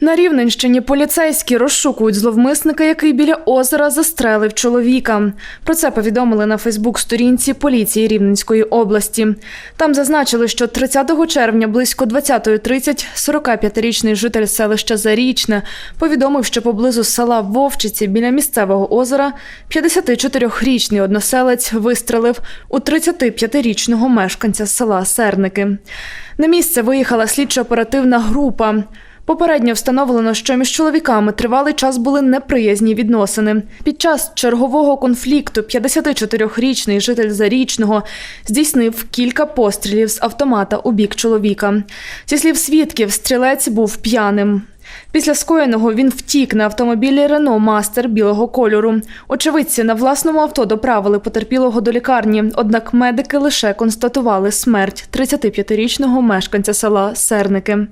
На Рівненщині поліцейські розшукують зловмисника, який біля озера застрелив чоловіка. Про це повідомили на Фейсбук-сторінці поліції Рівненської області. Там зазначили, що 30 червня близько 20.30 45-річний житель селища Зарічне повідомив, що поблизу села Вовчиці біля місцевого озера 54-річний односелець вистрелив у 35-річного мешканця села Серники. На місце виїхала слідчо-оперативна група. Попередньо встановлено, що між чоловіками тривалий час були неприязні відносини. Під час чергового конфлікту 54-річний житель Зарічного здійснив кілька пострілів з автомата у бік чоловіка. Зі слів свідків, стрілець був п'яним. Після скоєного він втік на автомобілі Рено Мастер білого кольору. Очевидці на власному авто доправили потерпілого до лікарні, однак медики лише констатували смерть 35-річного мешканця села Серники.